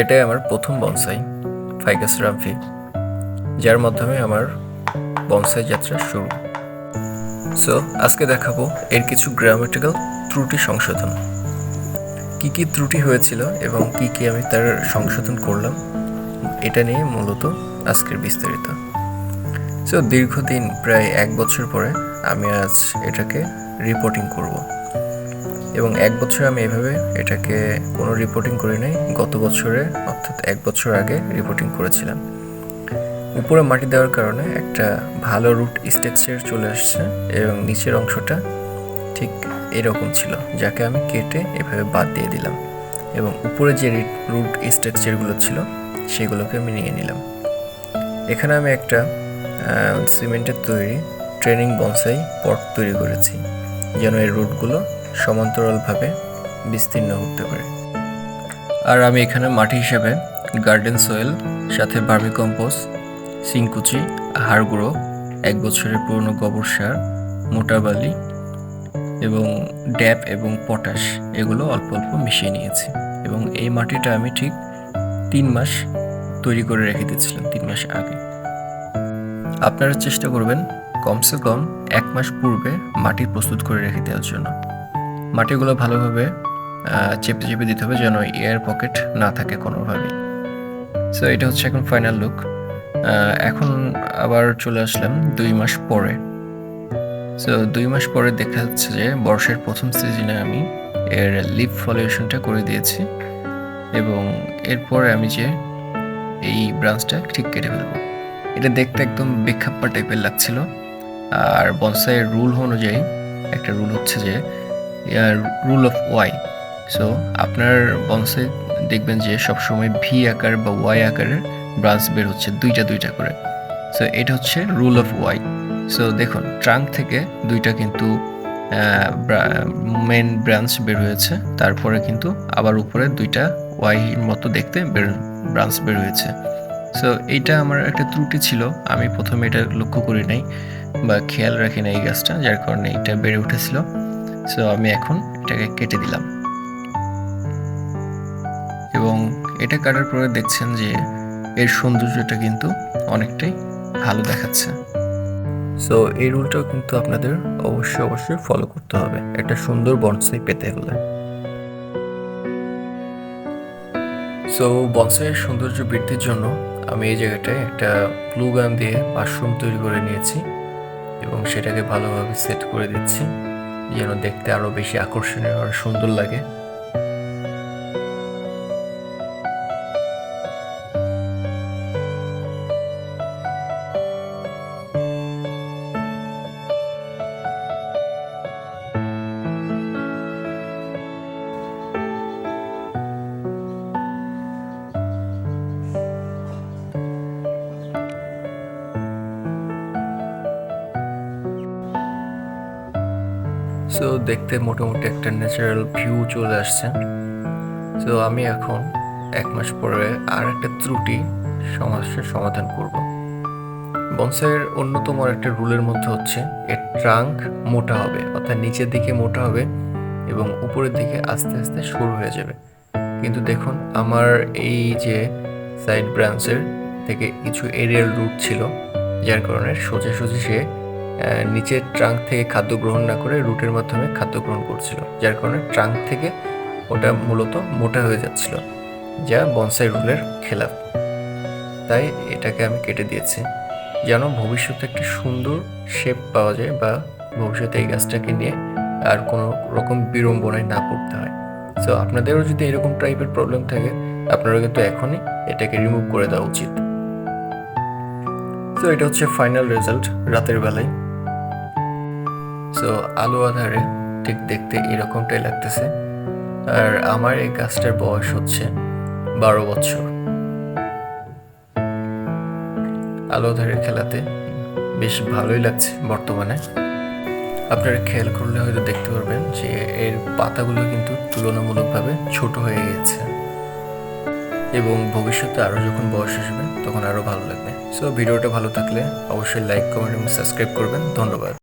এটাই আমার প্রথম বনসাই ফাইকাস রামফি যার মাধ্যমে আমার বনসাই যাত্রা শুরু। সো আজকে দেখাবো এর কিছু গ্রামেটিক্যাল ত্রুটি সংশোধন। কি কি ত্রুটি হয়েছিল এবং কি কি আমি তার সংশোধন করলাম, এটা নিয়ে মূলত আজকের বিস্তারিত। সো দীর্ঘদিন, প্রায় এক বছর পরে আমি আজ এটাকে রিপোর্টিং করব। এবং এক বছর আমি এভাবে এটাকে কোনো রিপোর্টিং করি নাই। গত বছরে, অর্থাৎ এক বছর আগে রিপোর্টিং করেছিলাম। উপরে মাটি দেওয়ার কারণে একটা ভালো রুট স্ট্রাকচার চলে আসছে এবং নিচের অংশটা ঠিক এরকম ছিল, যাকে আমি কেটে এভাবে বাদ দিয়ে দিলাম। এবং উপরে যে রুট স্ট্রাকচারগুলো ছিল, সেগুলোকে আমি নিয়ে নিলাম। এখানে আমি একটা সিমেন্টের তৈরি ট্রেনিং বনসাই পট তৈরি করেছি, যেন এই রুটগুলো সমান্তরালভাবে বিস্তীর্ণ হতে পারে। আর আমি এখানে মাটি হিসেবে গার্ডেন সয়েল, সাথে ভার্মি কম্পোস্ট সিংকুচি হাড় গুঁড়ো এক বছরের পুরনো গোবর সার, মোটা বালি এবং ড্যাপ এবং পটাশ এগুলো অল্প অল্প মিশিয়ে নিয়েছি। এবং এই মাটিটা আমি ঠিক তিন মাস তৈরি করে রেখে দিয়েছিলাম, তিন মাস আগে। আপনারা চেষ্টা করবেন কমসে কম এক মাস পূর্বে মাটি প্রস্তুত করে রেখে দেওয়ার জন্য। মাটিগুলো ভালোভাবে চেপে চেপে দিতে হবে যেন এয়ার পকেট না থাকে কোনোভাবেই। সো এটা হচ্ছে এখন ফাইনাল লুক এখন আবার চলে আসলাম দুই মাস পরে। সো দুই মাস পরে দেখা যাচ্ছে যে বর্ষের প্রথম সিজনে আমি এর লিপ ফলিউশনটা করে দিয়েছি এবং এরপরে আমি যে এই ব্রাঞ্চটা ঠিক কেটে ফেলব। এটা দেখতে একদম বেখাপ্পা টাইপের লাগছিল। আর বনসাইয়ের রুল অনুযায়ী একটা রুল হচ্ছে যে রুল অফ ওয়াই সো আপনার বনসাই দেখবেন যে সবসময় ভি আকার বা ওয়াই আকারের ব্রাঞ্চ বের হচ্ছে দুইটা দুইটা করে। সো এটা হচ্ছে রুল অফ ওয়াই সো দেখুন ট্রাঙ্ক থেকে দুইটা কিন্তু মেন ব্রাঞ্চ বের হয়েছে। তারপরে কিন্তু আবার উপরে দুইটা ওয়াই মতো দেখতে বের ব্রাঞ্চ বের হয়েছে। সো এইটা আমার একটা ত্রুটি ছিল। আমি প্রথমে এটা লক্ষ্য করি নাই বা খেয়াল রাখি নাই এই গাছটা যার কারণে এটা বেড়ে উঠেছিল। সো আমি এখন এটাকে কেটে দিলাম। এবং এটা কাটার পরে দেখছেন যে এর সৌন্দর্যটা কিন্তু অনেকটাই ভালো দেখাচ্ছে। সো এই রুলটাও কিন্তু আপনাদের অবশ্যই অবশ্যই ফলো করতে হবে। একটা সুন্দর বনসাই পেতে হলে। সো বনসাইয়ের সৌন্দর্য বৃদ্ধির জন্য আমি এই জায়গাটায় একটা ব্লু গান দিয়ে মাশরুম তৈরি করে নিয়েছি এবং সেটাকে ভালোভাবে সেট করে দিচ্ছি। যেন দেখতে আরও বেশি আকর্ষণীয় আর সুন্দর লাগে। সো দেখতে মোটামুটি একটা ন্যাচারাল ভিউ চলে আসছে। সো আমি এখন এক মাস পরে আর একটা ত্রুটি সমস্যার সমাধান করব। বনসাইয়ের অন্যতম একটা রুলের মধ্যে হচ্ছে, এর ট্রাঙ্ক মোটা হবে, অর্থাৎ নিচের দিকে মোটা হবে এবং উপরের দিকে আস্তে আস্তে সরু হয়ে যাবে। কিন্তু দেখুন, আমার এই যে সাইড ব্রাঞ্চের থেকে কিছু এরিয়াল রুট ছিল, যার কারণে সোজা সোজা সে নিচের ট্রাঙ্ক থেকে খাদ্য গ্রহণ না করে রুটের মাধ্যমে খাদ্য গ্রহণ করছিল, যার কারণে ট্রাঙ্ক থেকে ওটা মূলত মোটা হয়ে যাচ্ছিল, যা বনসাই রুলের খেলাফ তাই এটাকে আমি কেটে দিয়েছি, যেন ভবিষ্যতে একটা সুন্দর শেপ পাওয়া যায় বা ভবিষ্যতে এই গাছটাকে নিয়ে আর কোনো রকম বিড়ম্বনায় না পড়তে হয়। সো আপনাদেরও যদি এরকম টাইপের প্রবলেম থাকে, আপনারা কিন্তু এখনই এটাকে রিমুভ করে দেওয়া উচিত। তো এটা হচ্ছে ফাইনাল রেজাল্ট রাতের বেলায়। সো আলো আধারে ঠিক দেখতে এরকমটাই লাগতেছে। আর আমার এই গাছটার বয়স হচ্ছে বারো বছর। আলো আধারের খেলাতে বেশ ভালোই লাগছে বর্তমানে। আপনারা খেয়াল করলে হয়তো দেখতে পারবেন যে এর পাতাগুলো কিন্তু তুলনামূলকভাবে ছোট হয়ে গেছে। এবং ভবিষ্যতে আরও যখন বয়স আসবে, তখন আরও ভালো লাগবে। সো ভিডিওটা ভালো থাকলে অবশ্যই লাইক কমেন্ট এবং সাবস্ক্রাইব করবেন। ধন্যবাদ।